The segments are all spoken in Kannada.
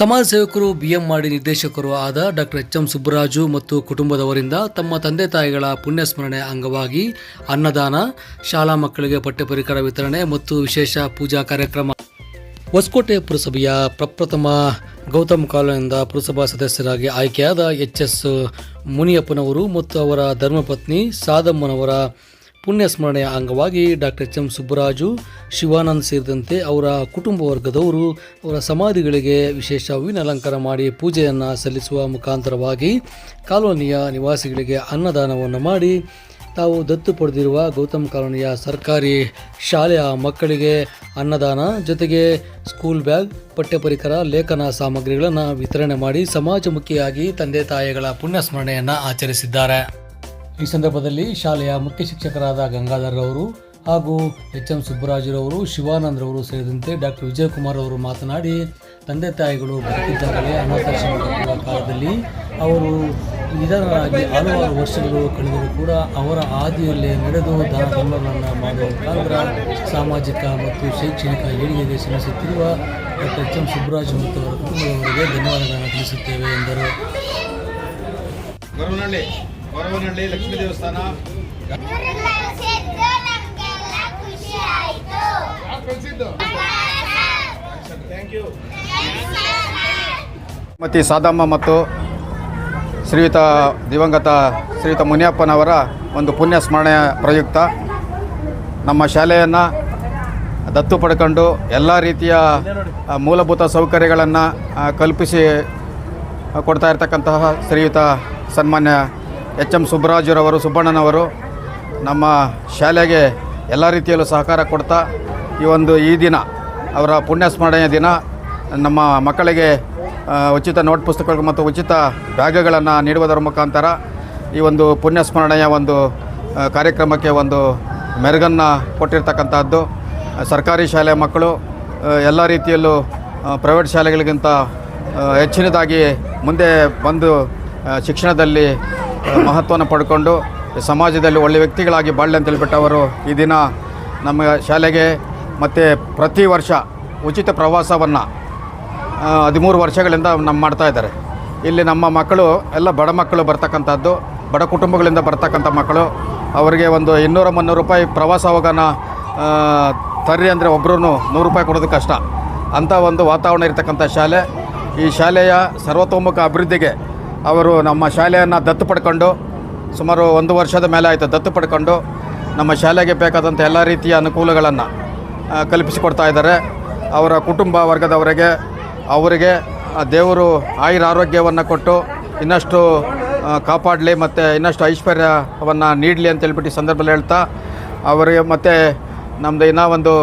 ಸಮಾಜ ಸೇವಕರು ಬಿಎಂ ಮಾಡಿ ನಿರ್ದೇಶಕರು ಆದ ಡಾಕ್ಟರ್ ಎಚ್ ಎಂ ಸುಬ್ಬರಾಜು ಮತ್ತು ಕುಟುಂಬದವರಿಂದ ತಮ್ಮ ತಂದೆ ತಾಯಿಗಳ ಪುಣ್ಯ ಸ್ಮರಣೆ ಅಂಗವಾಗಿ ಅನ್ನದಾನ, ಶಾಲಾ ಮಕ್ಕಳಿಗೆ ಪಠ್ಯ ಪರಿಕರ ವಿತರಣೆ ಮತ್ತು ವಿಶೇಷ ಪೂಜಾ ಕಾರ್ಯಕ್ರಮ. ಹೊಸಕೋಟೆ ಪುರಸಭೆಯ ಪ್ರಪ್ರಥಮ ಗೌತಮ್ ಕಾಲೋನಿಂದ ಪುರಸಭಾ ಸದಸ್ಯರಾಗಿ ಆಯ್ಕೆಯಾದ ಎಚ್ ಎಸ್ ಮುನಿಯಪ್ಪನವರು ಮತ್ತು ಅವರ ಧರ್ಮಪತ್ನಿ ಸಾದಮ್ಮನವರ ಪುಣ್ಯ ಸ್ಮರಣೆಯ ಅಂಗವಾಗಿ doctor H M Subbaraju, Shivanand ಸೇರಿದಂತೆ ಅವರ ಕುಟುಂಬ ವರ್ಗದವರು ಅವರ ಸಮಾಧಿಗಳಿಗೆ ವಿಶೇಷ ಹೂವಿನ ಅಲಂಕಾರ ಮಾಡಿ ಪೂಜೆಯನ್ನು ಸಲ್ಲಿಸುವ ಮುಖಾಂತರವಾಗಿ ಕಾಲೋನಿಯ ನಿವಾಸಿಗಳಿಗೆ ಅನ್ನದಾನವನ್ನು ಮಾಡಿ ತಾವು ದತ್ತು ಪಡೆದಿರುವ ಗೌತಮ್ ಕಾಲೋನಿಯ ಸರ್ಕಾರಿ ಶಾಲೆಯ ಮಕ್ಕಳಿಗೆ ಅನ್ನದಾನ, ಜೊತೆಗೆ ಸ್ಕೂಲ್ ಬ್ಯಾಗ್ ಪಠ್ಯ ಪರಿಕರ ಲೇಖನ ಸಾಮಗ್ರಿಗಳನ್ನು ವಿತರಣೆ ಮಾಡಿ ಸಮಾಜಮುಖಿಯಾಗಿ ತಂದೆ ತಾಯಿಗಳ ಪುಣ್ಯ ಸ್ಮರಣೆಯನ್ನು ಆಚರಿಸಿದ್ದಾರೆ. ಈ ಸಂದರ್ಭದಲ್ಲಿ ಶಾಲೆಯ ಮುಖ್ಯ ಶಿಕ್ಷಕರಾದ ಗಂಗಾಧರ್ ಅವರು ಹಾಗೂ ಎಚ್ ಎಂ ಸುಬ್ಬರಾಜರವರು ಶಿವಾನಂದ್ರವರು ಸೇರಿದಂತೆ ಡಾಕ್ಟರ್ ವಿಜಯಕುಮಾರ್ ಅವರು ಮಾತನಾಡಿ, ತಂದೆ ತಾಯಿಗಳು ಬದುಕಿದ್ದಾಗಲೇ ಅನಾಥಾಶ್ರಮ ಕಾಲದಲ್ಲಿ ಅವರು ನಿಧನರಾಗಿ ಹಲವಾರು ವರ್ಷಗಳು ಕಳೆದರೂ ಕೂಡ ಅವರ ಹಾದಿಯಲ್ಲೇ ನಡೆದು ದಾನ ಧರ್ಮಗಳನ್ನು ಮಾಡುವ ಮುಖಾಂತರ ಸಾಮಾಜಿಕ ಮತ್ತು ಶೈಕ್ಷಣಿಕ ಏಳಿಗೆಗೆ ಶ್ರಮಿಸುತ್ತಿರುವ ಡಾಕ್ಟರ್ ಎಚ್ ಎಂ ಸುಬ್ಬರಾಜ್ ಮತ್ತು ಅವರ ಕುಟುಂಬದವರಿಗೆ ಧನ್ಯವಾದಗಳನ್ನು ತಿಳಿಸುತ್ತೇವೆ ಎಂದರು. ಗೊರವನಹಳ್ಳಿ ಲಕ್ಷ್ಮೀ ದೇವಸ್ಥಾನ. ಮತಿ ಸಾದಮ್ಮ ಮತ್ತು ಶ್ರೀಯುತ ದಿವಂಗತ ಶ್ರೀಯುತ ಮುನಿಯಪ್ಪನವರ ಒಂದು ಪುಣ್ಯ ಸ್ಮರಣೆಯ ಪ್ರಯುಕ್ತ. ನಮ್ಮ ಶಾಲೆಯನ್ನು ದತ್ತು ಪಡ್ಕೊಂಡು ಎಲ್ಲ ರೀತಿಯ ಮೂಲಭೂತ ಸೌಕರ್ಯಗಳನ್ನು ಕಲ್ಪಿಸಿ ಕೊಡ್ತಾ ಇರ್ತಕ್ಕಂತಹ ಶ್ರೀಯುತ ಸನ್ಮಾನ್ಯ ಎಚ್ ಎಂ ಸುಬ್ಬರಾಜರವರು, ಸುಬ್ಬಣ್ಣನವರು ನಮ್ಮ ಶಾಲೆಗೆ ಎಲ್ಲ ರೀತಿಯಲ್ಲೂ ಸಹಕಾರ ಕೊಡ್ತಾ ಈ ಒಂದು ಈ ದಿನ, ಅವರ ಪುಣ್ಯ ಸ್ಮರಣೆಯ ದಿನ, ನಮ್ಮ ಮಕ್ಕಳಿಗೆ ಉಚಿತ ನೋಟ್ ಪುಸ್ತಕಗಳು ಮತ್ತು ಉಚಿತ ಬ್ಯಾಗ್ಗಳನ್ನು ನೀಡುವುದರ ಮುಖಾಂತರ ಈ ಒಂದು ಪುಣ್ಯ ಸ್ಮರಣೆಯ ಒಂದು ಕಾರ್ಯಕ್ರಮಕ್ಕೆ ಒಂದು ಮೆರುಗನ್ನು ಕೊಟ್ಟಿರ್ತಕ್ಕಂಥದ್ದು. ಸರ್ಕಾರಿ ಶಾಲೆಯ ಮಕ್ಕಳು ಎಲ್ಲ ರೀತಿಯಲ್ಲೂ ಪ್ರೈವೇಟ್ ಶಾಲೆಗಳಿಗಿಂತ ಹೆಚ್ಚಿನದಾಗಿ ಮುಂದೆ ಬಂದು ಶಿಕ್ಷಣದಲ್ಲಿ ಮಹತ್ವವನ್ನು ಪಡ್ಕೊಂಡು ಸಮಾಜದಲ್ಲಿ ಒಳ್ಳೆಯ ವ್ಯಕ್ತಿಗಳಾಗಿ ಬಾಳ್ಯ ಅಂತ ಹೇಳ್ಬಿಟ್ಟು ಈ ದಿನ ನಮ್ಮ ಶಾಲೆಗೆ ಮತ್ತು ಪ್ರತಿ ವರ್ಷ ಉಚಿತ ಪ್ರವಾಸವನ್ನು ಹದಿಮೂರು ವರ್ಷಗಳಿಂದ ನಮ್ಮ ಮಾಡ್ತಾ ಇದ್ದಾರೆ. ಇಲ್ಲಿ ನಮ್ಮ ಮಕ್ಕಳು, ಎಲ್ಲ ಬಡ ಮಕ್ಕಳು ಬರ್ತಕ್ಕಂಥದ್ದು, ಬಡ ಕುಟುಂಬಗಳಿಂದ ಬರ್ತಕ್ಕಂಥ ಮಕ್ಕಳು, ಅವರಿಗೆ ಒಂದು ಇನ್ನೂರ ಮುನ್ನೂರು ರೂಪಾಯಿ ಪ್ರವಾಸ ಹೋಗೋಣ ತರ್ರಿ ಅಂದರೆ ಒಬ್ಬರೂ ನೂರು ರೂಪಾಯಿ ಕೊಡೋದು ಕಷ್ಟ. ಅಂಥ ಒಂದು ವಾತಾವರಣ ಇರತಕ್ಕಂಥ ಶಾಲೆ. ಈ ಶಾಲೆಯ ಸರ್ವತೋಮುಖ ಅಭಿವೃದ್ಧಿಗೆ ಅವರು ನಮ್ಮ ಶಾಲೆಯನ್ನು ದತ್ತು ಪಡ್ಕೊಂಡು ಸುಮಾರು ಒಂದು ವರ್ಷದ ಮೇಲೆ ಆಯಿತು, ದತ್ತು ಪಡ್ಕೊಂಡು ನಮ್ಮ ಶಾಲೆಗೆ ಬೇಕಾದಂಥ ಎಲ್ಲ ರೀತಿಯ ಅನುಕೂಲಗಳನ್ನು ಕಲ್ಪಿಸಿಕೊಡ್ತಾ ಇದ್ದಾರೆ. ಅವರ ಕುಟುಂಬ ವರ್ಗದವರಿಗೆ, ಅವರಿಗೆ ದೇವರು ಆಯುರ ಆರೋಗ್ಯವನ್ನು ಕೊಟ್ಟು ಇನ್ನಷ್ಟು ಕಾಪಾಡಲಿ ಮತ್ತು ಇನ್ನಷ್ಟು ಐಶ್ವರ್ಯವನ್ನು ನೀಡಲಿ ಅಂತ ಹೇಳ್ಬಿಟ್ಟು ಈ ಸಂದರ್ಭದಲ್ಲಿ ಹೇಳ್ತಾ, ಅವರಿಗೆ ಮತ್ತು ನಮ್ಮದು ಇನ್ನೂ ಒಂದು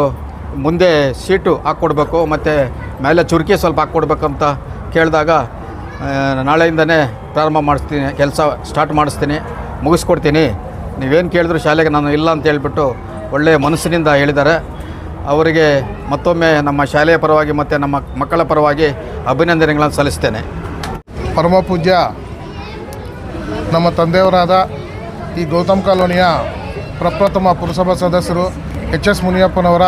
ಮುಂದೆ ಸೀಟು ಹಾಕ್ಕೊಡ್ಬೇಕು, ಮತ್ತು ಮೇಲೆ ಚುರುಕಿ ಸ್ವಲ್ಪ ಹಾಕ್ಕೊಡ್ಬೇಕಂತ ಕೇಳಿದಾಗ ನಾಳೆಯಿಂದನೇ ಪ್ರಾರಂಭ ಮಾಡಿಸ್ತೀನಿ, ಕೆಲಸ ಸ್ಟಾರ್ಟ್ ಮಾಡಿಸ್ತೀನಿ, ಮುಗಿಸ್ಕೊಡ್ತೀನಿ. ನೀವೇನು ಕೇಳಿದ್ರು ಶಾಲೆಗೆ ನಾನು ಇಲ್ಲ ಅಂತ ಹೇಳಿಬಿಟ್ಟು ಒಳ್ಳೆಯ ಮನಸ್ಸಿನಿಂದ ಹೇಳಿದ್ದಾರೆ. ಅವರಿಗೆ ಮತ್ತೊಮ್ಮೆ ನಮ್ಮ ಶಾಲೆಯ ಪರವಾಗಿ ಮತ್ತು ನಮ್ಮ ಮಕ್ಕಳ ಪರವಾಗಿ ಅಭಿನಂದನೆಗಳನ್ನು ಸಲ್ಲಿಸ್ತೇನೆ. ಪರಮ ಪೂಜ್ಯ, ನಮ್ಮ ತಂದೆಯವರಾದ ಈ ಗೌತಮ್ ಕಾಲೋನಿಯ ಪ್ರಪ್ರಥಮ ಪುರಸಭಾ ಸದಸ್ಯರು ಎಚ್ ಎಸ್ ಮುನಿಯಪ್ಪನವರ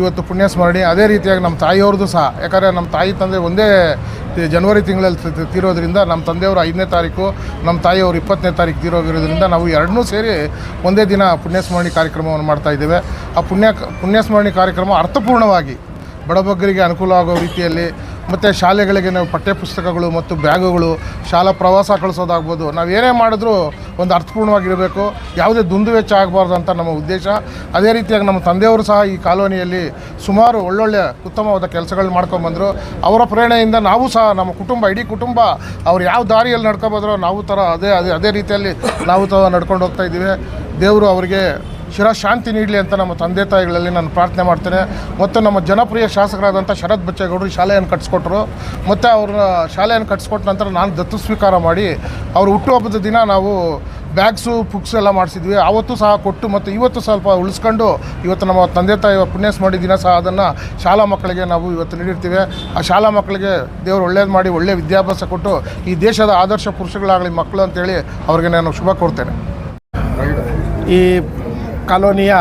ಇವತ್ತು ಪುಣ್ಯ ಸ್ಮರಣೆ. ಅದೇ ರೀತಿಯಾಗಿ ನಮ್ಮ ತಾಯಿಯವ್ರದ್ದು ಸಹ. ಯಾಕಂದರೆ ನಮ್ಮ ತಾಯಿ ತಂದೆ ಒಂದೇ ಜನವರಿ ತಿಂಗಳಲ್ಲಿ ತೀರೋದ್ರಿಂದ ನಮ್ಮ ತಂದೆಯವರು ಐದನೇ ತಾರೀಕು, ನಮ್ಮ ತಾಯಿಯವರು ಇಪ್ಪತ್ತನೇ ತಾರೀಕು ತೀರೋಗಿರೋದ್ರಿಂದ ನಾವು ಎರಡನ್ನೂ ಸೇರಿ ಒಂದೇ ದಿನ ಪುಣ್ಯಸ್ಮರಣಿ ಕಾರ್ಯಕ್ರಮವನ್ನು ಮಾಡ್ತಾ ಇದ್ದೇವೆ. ಆ ಪುಣ್ಯ ಪುಣ್ಯಸ್ಮರಣಿ ಕಾರ್ಯಕ್ರಮ ಅರ್ಥಪೂರ್ಣವಾಗಿ ಬಡಬಗ್ಗರಿಗೆ ಅನುಕೂಲ ಆಗೋ ರೀತಿಯಲ್ಲಿ ಮತ್ತು ಶಾಲೆಗಳಿಗೆ ನಾವು ಪಠ್ಯಪುಸ್ತಕಗಳು ಮತ್ತು ಬ್ಯಾಗುಗಳು, ಶಾಲಾ ಪ್ರವಾಸ ಕಳಿಸೋದಾಗ್ಬೋದು. ನಾವು ಏನೇ ಮಾಡಿದ್ರೂ ಒಂದು ಅರ್ಥಪೂರ್ಣವಾಗಿರಬೇಕು. ಯಾವುದೇ ದುಂದು ವೆಚ್ಚ ಆಗಬಾರ್ದು ಅಂತ ನಮ್ಮ ಉದ್ದೇಶ. ಅದೇ ರೀತಿಯಾಗಿ ನಮ್ಮ ತಂದೆಯವರು ಸಹ ಈ ಕಾಲೋನಿಯಲ್ಲಿ ಸುಮಾರು ಒಳ್ಳೊಳ್ಳೆ ಉತ್ತಮವಾದ ಕೆಲಸಗಳನ್ನ ಮಾಡ್ಕೊಂಡ್ಬಂದರು ಅವರ ಪ್ರೇರಣೆಯಿಂದ ನಾವು ಸಹ ನಮ್ಮ ಕುಟುಂಬ, ಇಡೀ ಕುಟುಂಬ ಅವ್ರು ಯಾವ ದಾರಿಯಲ್ಲಿ ನಡ್ಕೊಬೋದ್ರೋ ನಾವು ಥರ ಅದೇ ಅದೇ ಅದೇ ರೀತಿಯಲ್ಲಿ ನಾವು ತ ನಡ್ಕೊಂಡು ಹೋಗ್ತಾ ಇದ್ದೀವಿ. ದೇವರು ಅವರಿಗೆ ಶಿರ ಶಾಂತಿ ನೀಡಲಿ ಅಂತ ನಮ್ಮ ತಂದೆ ತಾಯಿಗಳಲ್ಲಿ ನಾನು ಪ್ರಾರ್ಥನೆ ಮಾಡ್ತೇನೆ. ಮತ್ತು ನಮ್ಮ ಜನಪ್ರಿಯ ಶಾಸಕರಾದಂಥ ಶರತ್ ಬಚ್ಚೇಗೌಡರು ಶಾಲೆಯನ್ನು ಕಟ್ಸ್ಕೊಟ್ರು. ಮತ್ತು ಅವ್ರ ಶಾಲೆಯನ್ನು ಕಟ್ಸ್ಕೊಟ್ಟ ನಂತರ ನಾನು ದತ್ತು ಸ್ವೀಕಾರ ಮಾಡಿ ಅವ್ರ ಹುಟ್ಟುಹಬ್ಬದ ದಿನ ನಾವು ಬ್ಯಾಗ್ಸು ಬುಕ್ಸ್ ಎಲ್ಲ ಮಾಡಿಸಿದ್ವಿ. ಆವತ್ತು ಸಹ ಕೊಟ್ಟು ಮತ್ತು ಇವತ್ತು ಸ್ವಲ್ಪ ಉಳಿಸ್ಕೊಂಡು ಇವತ್ತು ನಮ್ಮ ತಂದೆ ತಾಯಿ ಪುಣ್ಯ ಮಾಡಿ ದಿನ ಸಹ ಅದನ್ನು ಶಾಲಾ ಮಕ್ಕಳಿಗೆ ನಾವು ಇವತ್ತು ನೀಡಿರ್ತೀವಿ. ಆ ಶಾಲಾ ಮಕ್ಕಳಿಗೆ ದೇವರು ಒಳ್ಳೇದು ಮಾಡಿ ಒಳ್ಳೆಯ ವಿದ್ಯಾಭ್ಯಾಸ ಕೊಟ್ಟು ಈ ದೇಶದ ಆದರ್ಶ ಪುರುಷಗಳಾಗಲಿ ಮಕ್ಕಳು ಅಂತೇಳಿ ಅವ್ರಿಗೆ ನಾನು ಶುಭ ಕೋರ್ತೇನೆ. ಈ ಕಾಲೋನಿಯ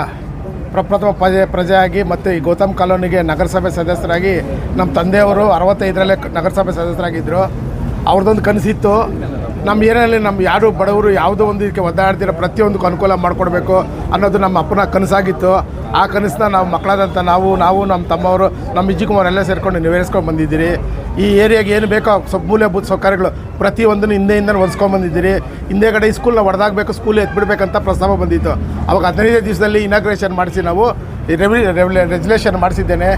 ಪ್ರಪ್ರಥಮ ಪ್ರಜೆ ಪ್ರಜೆಯಾಗಿ ಮತ್ತು ಈ ಗೌತಮ್ ಕಾಲೋನಿಗೆ ನಗರಸಭೆ ಸದಸ್ಯರಾಗಿ ನಮ್ಮ ತಂದೆಯವರು ಅರವತ್ತೈದರಲ್ಲೇ ನಗರಸಭೆ ಸದಸ್ಯರಾಗಿದ್ದರು ಅವ್ರದ್ದೊಂದು ಕನಸಿತ್ತು. ನಮ್ಮ ಏರಿಯಲ್ಲಿ ನಮ್ಮ ಯಾರು ಬಡವರು ಯಾವುದೋ ಒಂದು ಇದಕ್ಕೆ ಒದ್ದಾಡ್ತಿರೋ ಪ್ರತಿಯೊಂದಕ್ಕೂ ಅನುಕೂಲ ಮಾಡಿಕೊಡ್ಬೇಕು ಅನ್ನೋದು ನಮ್ಮ ಅಪ್ಪನ ಕನಸಾಗಿತ್ತು. ಆ ಕನಸನ್ನ ನಾವು ಮಕ್ಕಳಾದಂಥ ನಾವು ನಾವು ನಮ್ಮ ತಮ್ಮವರು, ನಮ್ಮ ಇಜ್ಜಿಕುಮಾರ್ ಎಲ್ಲ ಸೇರಿಕೊಂಡು ನೆರವೇರಿಸ್ಕೊಂಡು ಬಂದಿದ್ದೀರಿ. ಈ ಏರಿಯಾಗೆ ಏನು ಬೇಕೋ ಸ್ವಲ್ಪ ಮೂಲಭೂತ ಸೌಕರ್ಯಗಳು? ಪ್ರತಿಯೊಂದನ್ನು ಹಿಂದೆಯಿಂದ ಹೊಂದ್ಸ್ಕೊಂಡು ಬಂದಿದ್ದೀರಿ. ಹಿಂದೆಗಡೆ ಈ ಸ್ಕೂಲ್ನ ಹೊಡೆದಾಗಬೇಕು ಸ್ಕೂಲ್ ಎತ್ಬಿಡ್ಬೇಕಂತ ಪ್ರಸ್ತಾವ ಬಂದಿತ್ತು. ಅವಾಗ ಹದಿನೈದು ದಿವಸದಲ್ಲಿ ಇನಾಗ್ರೇಷನ್ ಮಾಡಿಸಿ ನಾವು. ರೆವಿ ರೆಗ್ಯುಲೇಷನ್ ಮಾಡಿಸಿದ್ದೇನೆ.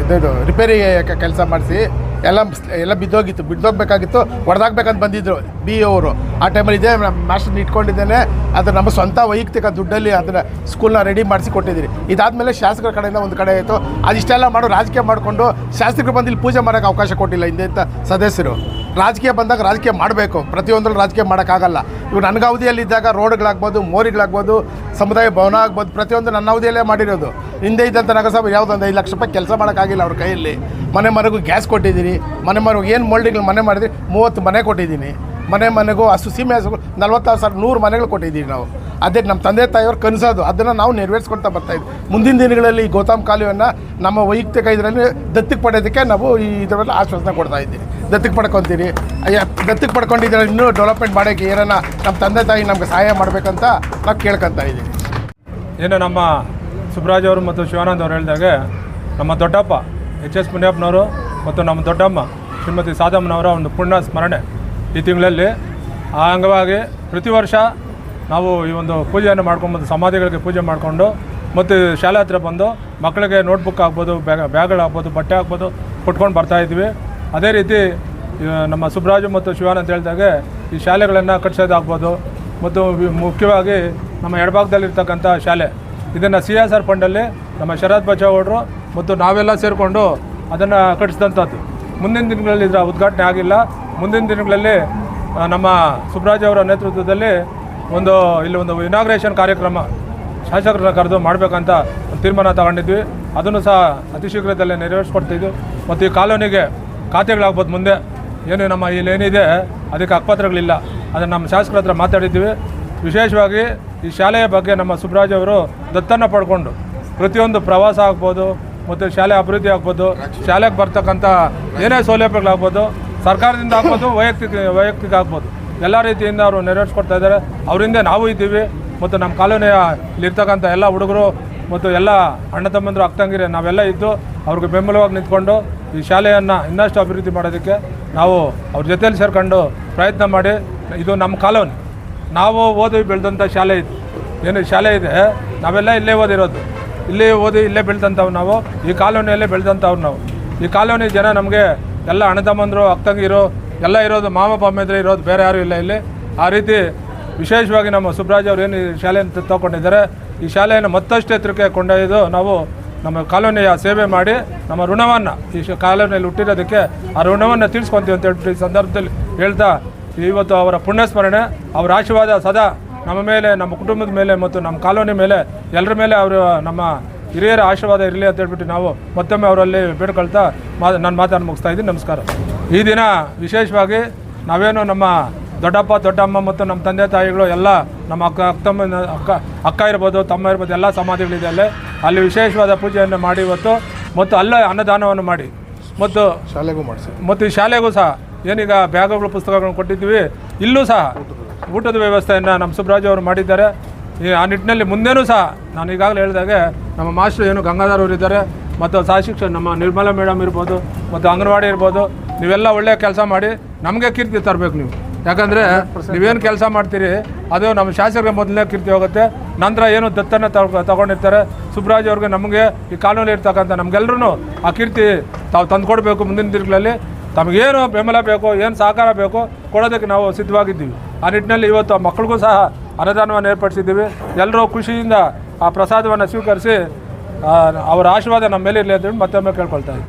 ಇದು ರಿಪೇರಿ ಕೆಲಸ ಮಾಡಿಸಿ. ಎಲ್ಲ ಎಲ್ಲ ಬಿದ್ದೋಗಿತ್ತು. ಬಿದ್ದೋಗ್ಬೇಕಾಗಿತ್ತು. ಹೊಡೆದಾಕ್ಬೇಕಂತ ಬಂದಿದ್ರು ಬಿ ಅವರು. ಆ ಟೈಮಲ್ಲಿ ಇದೇ ಮಾಸ್ಟರ್ ಇಟ್ಕೊಂಡಿದ್ದೇನೆ. ಅದು ನಮ್ಮ ಸ್ವಂತ ವೈಯಕ್ತಿಕ ದುಡ್ಡಲ್ಲಿ ಅದನ್ನು ಸ್ಕೂಲ್ನ ರೆಡಿ ಮಾಡಿಸಿ ಕೊಟ್ಟಿದ್ದೀರಿ. ಇದಾದಮೇಲೆ ಶಾಸಕರ ಕಡೆಯಿಂದ ಒಂದು ಕಡೆ ಆಯಿತು. ಅದಿಷ್ಟೆಲ್ಲ ಮಾಡೋ, ರಾಜಕೀಯ ಮಾಡಿಕೊಂಡು ಶಾಸಕರು ಬಂದು ಇಲ್ಲಿ ಪೂಜೆ ಮಾಡೋಕ್ಕೆ ಅವಕಾಶ ಕೊಟ್ಟಿಲ್ಲ ಇಂಥ ಸದಸ್ಯರು. ರಾಜಕೀಯ ಬಂದಾಗ ರಾಜಕೀಯ ಮಾಡಬೇಕು. ಪ್ರತಿಯೊಂದರಲ್ಲಿ ರಾಜಕೀಯ ಮಾಡೋಕ್ಕಾಗಲ್ಲ. ಇವು ನನ್ನ ಅವಧಿಯಲ್ಲಿದ್ದಾಗ ರೋಡ್ಗಳಾಗ್ಬೋದು ಮೋರಿಗಳಾಗ್ಬೋದು, ಸಮುದಾಯ ಭವನ ಆಗ್ಬೋದು, ಪ್ರತಿಯೊಂದು ನನ್ನ ಅವಧಿಯಲ್ಲೇ ಮಾಡಿರೋದು. ಹಿಂದೆ ಇದ್ದಂಥ ನಗರಸಭೆ ಯಾವುದೊಂದು ಐದು ಲಕ್ಷ ರೂಪಾಯಿ ಕೆಲಸ ಮಾಡೋಕ್ಕಾಗಿಲ್ಲ ಅವ್ರ ಕೈಯಲ್ಲಿ. ಮನೆ ಮನೆಗೂ ಗ್ಯಾಸ್ ಕೊಟ್ಟಿದ್ದೀನಿ. ಮನೆ ಮನೆಗೂ ಏನು ಮೋಲ್ಡಿಗಳು ಮನೆ ಮಾಡಿದ್ರಿ? ಮೂವತ್ತು ಮನೆ ಕೊಟ್ಟಿದ್ದೀನಿ. ಮನೆ ಮನೆಗೂ ಹಸು, ಸೀಮೆ ಹಸು ನಲ್ವತ್ತಾರು ಸಾವಿರ ನೂರು ಮನೆಗಳು ಕೊಟ್ಟಿದ್ದೀವಿ ನಾವು. ಅದೇ ನಮ್ಮ ತಂದೆ ತಾಯಿಯವ್ರು ಕನಸೋದು. ಅದನ್ನು ನಾವು ನೆರವೇರಿಸ್ಕೊಳ್ತಾ ಬರ್ತಾ ಇದ್ವಿ. ಮುಂದಿನ ದಿನಗಳಲ್ಲಿ ಈ ಗೌತಮ್ ಕಾಲುವೆಯನ್ನು ನಮ್ಮ ವೈಯಕ್ತಿಕ ಇದರಲ್ಲಿ ದತ್ತಿಗೆ ಪಡೆಯೋದಕ್ಕೆ ನಾವು ಈ ಇದರಲ್ಲಿ ಆಶ್ವಾಸನೆ ಕೊಡ್ತಾ ಇದ್ದೀವಿ. ದತ್ತಿಗೆ ಅಯ್ಯ, ದತ್ತಿಗೆ ಪಡ್ಕೊಂಡಿದ್ರೆ ಇನ್ನೂ ಡೆವಲಪ್ಮೆಂಟ್ ಮಾಡೋಕ್ಕೆ ಏನಾರ ನಮ್ಮ ತಂದೆ ತಾಯಿ ನಮಗೆ ಸಹಾಯ ಮಾಡಬೇಕಂತ ನಾವು ಕೇಳ್ಕೊತಾ ಇದ್ದೀವಿ. ಏನು ನಮ್ಮ ಸುಬ್ರಾಜ್ ಅವರು ಮತ್ತು ಶಿವಾನಂದ್ ಅವರು ಹೇಳಿದಾಗೆ, ನಮ್ಮ ದೊಡ್ಡಪ್ಪ ಎಚ್ ಎಸ್ ಮುನಿಯಪ್ಪನವರು ಮತ್ತು ನಮ್ಮ ದೊಡ್ಡಮ್ಮ ಶ್ರೀಮತಿ ಸಾದಮ್ಮನವರ ಒಂದು ಪುಣ್ಯ ಸ್ಮರಣೆ ಈ ತಿಂಗಳಲ್ಲಿ. ಆ ಅಂಗವಾಗಿ ಪ್ರತಿ ವರ್ಷ ನಾವು ಈ ಒಂದು ಪೂಜೆಯನ್ನು ಮಾಡ್ಕೊಂಬಂದು ಸಮಾಧಿಗಳಿಗೆ ಪೂಜೆ ಮಾಡಿಕೊಂಡು ಮತ್ತು ಶಾಲೆ ಹತ್ರ ಬಂದು ಮಕ್ಕಳಿಗೆ ನೋಟ್ಬುಕ್ ಆಗ್ಬೋದು ಬ್ಯಾಗ್ ಬ್ಯಾಗ್ಗಳಾಗ್ಬೋದು ಬಟ್ಟೆ ಆಗ್ಬೋದು ಕೊಟ್ಕೊಂಡು ಬರ್ತಾಯಿದ್ವಿ ಅದೇ ರೀತಿ ನಮ್ಮ ಸುಬ್ರಾಜು ಮತ್ತು ಶಿವಾನಂದ್ ಹೇಳಿದಾಗೆ ಈ ಶಾಲೆಗಳನ್ನು ಕಟ್ಸೋದಾಗ್ಬೋದು ಮತ್ತು ಮುಖ್ಯವಾಗಿ ನಮ್ಮ ಎಡಭಾಗದಲ್ಲಿರ್ತಕ್ಕಂಥ ಶಾಲೆ ಇದನ್ನು ಸಿ ಎಸ್ ಆರ್ ಫಂಡಲ್ಲಿ ನಮ್ಮ ಶರತ್ ಬಚಾವಡ್ರು ಮತ್ತು ನಾವೆಲ್ಲ ಸೇರಿಕೊಂಡು ಅದನ್ನು ಕಟ್ಟಿಸಿದಂಥದ್ದು. ಮುಂದಿನ ದಿನಗಳಲ್ಲಿ ಇದರ ಉದ್ಘಾಟನೆ ಆಗಿಲ್ಲ. ಮುಂದಿನ ದಿನಗಳಲ್ಲಿ ನಮ್ಮ ಸುಬ್ರಾಜ್ ಅವರ ನೇತೃತ್ವದಲ್ಲಿ ಒಂದು, ಇಲ್ಲಿ ಒಂದು ಇನಾಗ್ರೇಷನ್ ಕಾರ್ಯಕ್ರಮ ಶಾಸಕರನ್ನ ಕರೆದು ಮಾಡಬೇಕಂತ ತೀರ್ಮಾನ ತಗೊಂಡಿದ್ವಿ. ಅದನ್ನು ಸಹ ಅತಿ ಶೀಘ್ರದಲ್ಲೇ ನೆರವೇರಿಸ್ಕೊಡ್ತಿದ್ವಿ. ಮತ್ತು ಈ ಕಾಲೋನಿಗೆ ಖಾತೆಗಳಾಗ್ಬೋದು ಮುಂದೆ. ಏನು ನಮ್ಮ ಇಲ್ಲಿ ಏನಿದೆ, ಅದಕ್ಕೆ ಅಕ್ಪತ್ರಗಳಿಲ್ಲ ಅದನ್ನು ನಮ್ಮ ಶಾಸಕರ ಹತ್ರ ಮಾತಾಡಿದ್ವಿ. ವಿಶೇಷವಾಗಿ ಈ ಶಾಲೆಯ ಬಗ್ಗೆ ನಮ್ಮ ಸುಬ್ರಾಜ್ ಅವರು ದತ್ತನ್ನು ಪಡ್ಕೊಂಡು ಪ್ರತಿಯೊಂದು ಪ್ರವಾಸ ಆಗ್ಬೋದು, ಮತ್ತು ಶಾಲೆ ಅಭಿವೃದ್ಧಿ ಆಗ್ಬೋದು, ಶಾಲೆಗೆ ಬರ್ತಕ್ಕಂಥ ಏನೇ ಸೌಲಭ್ಯಗಳಾಗ್ಬೋದು, ಸರ್ಕಾರದಿಂದ ಆಗ್ಬೋದು, ವೈಯಕ್ತಿಕ ವೈಯಕ್ತಿಕ ಆಗ್ಬೋದು. ಎಲ್ಲ ರೀತಿಯಿಂದ ಅವರು ನೆರವೇರಿಸ್ಕೊಡ್ತಾ ಇದ್ದಾರೆ. ಅವರಿಂದ ನಾವು ಇದ್ದೀವಿ. ಮತ್ತು ನಮ್ಮ ಕಾಲೋನಿಯ ಇಲ್ಲಿರ್ತಕ್ಕಂಥ ಎಲ್ಲ ಹುಡುಗರು ಮತ್ತು ಎಲ್ಲ ಅಣ್ಣ ತಮ್ಮಂದರು ಅಕ್ಕಂಗಿರಿ ನಾವೆಲ್ಲ ಇದ್ದು ಅವ್ರಿಗೆ ಬೆಂಬಲವಾಗಿ ನಿಂತ್ಕೊಂಡು ಈ ಶಾಲೆಯನ್ನು ಇನ್ನಷ್ಟು ಅಭಿವೃದ್ಧಿ ಮಾಡೋದಕ್ಕೆ ನಾವು ಅವ್ರ ಜೊತೆಯಲ್ಲಿ ಸೇರ್ಕೊಂಡು ಪ್ರಯತ್ನ ಮಾಡಿ. ಇದು ನಮ್ಮ ಕಾಲೋನಿ. ನಾವು ಓದಿ ಬೆಳೆದಂಥ ಶಾಲೆ ಇದು. ಏನು ಶಾಲೆ ಇದೆ? ನಾವೆಲ್ಲ ಇಲ್ಲೇ ಓದಿರೋದು. ಇಲ್ಲೇ ಓದಿ, ಇಲ್ಲೇ ಬೆಳೆದಂಥವು ನಾವು. ಈ ಕಾಲೋನಿಯಲ್ಲೇ ಬೆಳೆದಂಥವ್ರು ನಾವು. ಈ ಕಾಲೋನಿ ಜನ ನಮಗೆ ಎಲ್ಲ ಅಣ್ಣತಮ್ಮಂದರು ಅಕ್ಕಂಗಿರು ಎಲ್ಲ ಇರೋದು, ಮಾಮ ಪಮ್ಮಿದ್ರೆ ಇರೋದು, ಬೇರೆ ಯಾರೂ ಇಲ್ಲ ಇಲ್ಲಿ. ಆ ರೀತಿ ವಿಶೇಷವಾಗಿ ನಮ್ಮ ಸುಬ್ರಾಜ್ ಅವರು ಏನು ಈ ಶಾಲೆಯನ್ನು ತಗೊಂಡಿದ್ದಾರೆ, ಈ ಶಾಲೆಯನ್ನು ಮತ್ತಷ್ಟು ಎತ್ತರಕ್ಕೆ ಕೊಂಡೊಯ್ದು ನಾವು ನಮ್ಮ ಕಾಲೋನಿಯ ಸೇವೆ ಮಾಡಿ ನಮ್ಮ ಋಣವನ್ನು ಈ ಕಾಲೋನಿಯಲ್ಲಿ ಹುಟ್ಟಿರೋದಕ್ಕೆ ಆ ಋಣವನ್ನು ತೀರಿಸ್ಕೊಂತೀವಿ ಅಂತ ಹೇಳ್ಬಿಟ್ಟು ಈ ಸಂದರ್ಭದಲ್ಲಿ ಹೇಳ್ತಾ ಇವತ್ತು ಅವರ ಪುಣ್ಯಸ್ಮರಣೆ ಅವರ ಆಶೀರ್ವಾದ ಸದಾ ನಮ್ಮ ಮೇಲೆ ನಮ್ಮ ಕುಟುಂಬದ ಮೇಲೆ ಮತ್ತು ನಮ್ಮ ಕಾಲೋನಿ ಮೇಲೆ. ಎಲ್ಲರ ಮೇಲೆ ಅವರು ನಮ್ಮ ಹಿರಿಯರ ಆಶೀರ್ವಾದ ಇರಲಿ ಅಂತ ಹೇಳ್ಬಿಟ್ಟು ನಾವು ಮತ್ತೊಮ್ಮೆ ಅವರಲ್ಲಿ ಬೇಡ್ಕೊಳ್ತಾ ಮಾ ನಾನು ಮಾತನ್ನು ಮುಗಿಸ್ತಾ ಇದ್ದೀನಿ. ನಮಸ್ಕಾರ. ಈ ದಿನ ವಿಶೇಷವಾಗಿ ನಾವೇನು ನಮ್ಮ ದೊಡ್ಡಪ್ಪ ದೊಡ್ಡಮ್ಮ ಮತ್ತು ನಮ್ಮ ತಂದೆ ತಾಯಿಗಳು ಎಲ್ಲ ನಮ್ಮ ಅಕ್ಕ ಅಕ್ಕ ತಮ್ಮ ಅಕ್ಕ ಅಕ್ಕ ಇರ್ಬೋದು ತಮ್ಮ ಇರ್ಬೋದು ಎಲ್ಲ ಸಮಾಧಿಗಳಿದೆ ಅಲ್ಲೇ. ಅಲ್ಲಿ ವಿಶೇಷವಾದ ಪೂಜೆಯನ್ನು ಮಾಡಿ ಇವತ್ತು ಮತ್ತು ಅಲ್ಲೇ ಅನ್ನದಾನವನ್ನು ಮಾಡಿ. ಮತ್ತು ಶಾಲೆಗೂ ಮಾಡಿಸಿ. ಮತ್ತು ಈ ಶಾಲೆಗೂ ಸಹ ಏನೀಗ ಬ್ಯಾಗುಗಳು ಪುಸ್ತಕಗಳನ್ನು ಕೊಟ್ಟಿದ್ದೀವಿ. ಇಲ್ಲೂ ಸಹ ಊಟದ ವ್ಯವಸ್ಥೆಯನ್ನು ನಮ್ಮ ಸುಬ್ರಾಜು ಅವರು ಮಾಡಿದ್ದಾರೆ. ಈ ಆ ನಿಟ್ಟಿನಲ್ಲಿ ಮುಂದೆನೂ ಸಹ ನಾನು ಈಗಾಗಲೇ ಹೇಳಿದಾಗೆ ನಮ್ಮ ಮಾಸ್ಟರ್ ಏನು ಗಂಗಾಧರ್ ಅವರು ಇದ್ದಾರೆ, ಮತ್ತು ಸಹ ನಮ್ಮ ನಿರ್ಮಲಾ ಮೇಡಮ್ ಇರ್ಬೋದು, ಮತ್ತು ಅಂಗನವಾಡಿ ಇರ್ಬೋದು, ನೀವೆಲ್ಲ ಒಳ್ಳೆಯ ಕೆಲಸ ಮಾಡಿ ನಮಗೆ ಕೀರ್ತಿ ತರಬೇಕು ನೀವು. ಯಾಕಂದರೆ ನೀವೇನು ಕೆಲಸ ಮಾಡ್ತೀರಿ, ಅದು ನಮ್ಮ ಶಾಸಕರಿಗೆ ಮೊದಲನೇ ಕೀರ್ತಿ ಹೋಗುತ್ತೆ. ನಂತರ ಏನು ದತ್ತನ ತಗೊ, ತಗೊಂಡಿರ್ತಾರೆ. ಸುಬ್ರಾಜ್ ಅವ್ರಿಗೆ ನಮಗೆ ಈ ಕಾನೂನು ಇರ್ತಕ್ಕಂಥ ನಮಗೆಲ್ಲರೂ ಆ ಕೀರ್ತಿ ತಾವು ತಂದುಕೊಡ್ಬೇಕು ಮುಂದಿನ ದಿನಗಳಲ್ಲಿ. ತಮಗೇನು ಬೆಂಬಲ ಬೇಕೋ, ಏನು ಸಹಕಾರ ಬೇಕೋ ಕೊಡೋದಕ್ಕೆ ನಾವು ಸಿದ್ಧವಾಗಿದ್ದೀವಿ. ಆ ನಿಟ್ಟಿನಲ್ಲಿ ಇವತ್ತು ಆ ಮಕ್ಕಳಿಗೂ ಸಹ ಅನುದಾನವನ್ನು ಏರ್ಪಡಿಸಿದ್ದೀವಿ. ಎಲ್ಲರೂ ಖುಷಿಯಿಂದ ಆ ಪ್ರಸಾದವನ್ನು ಸ್ವೀಕರಿಸಿ ಅವರ ಆಶೀರ್ವಾದ ನಮ್ಮ ಮೇಲೆ ಇರಲಿ ಅಂತೇಳಿ ಮತ್ತೊಮ್ಮೆ ಕೇಳ್ಕೊಳ್ತಾ ಇದ್ದೀವಿ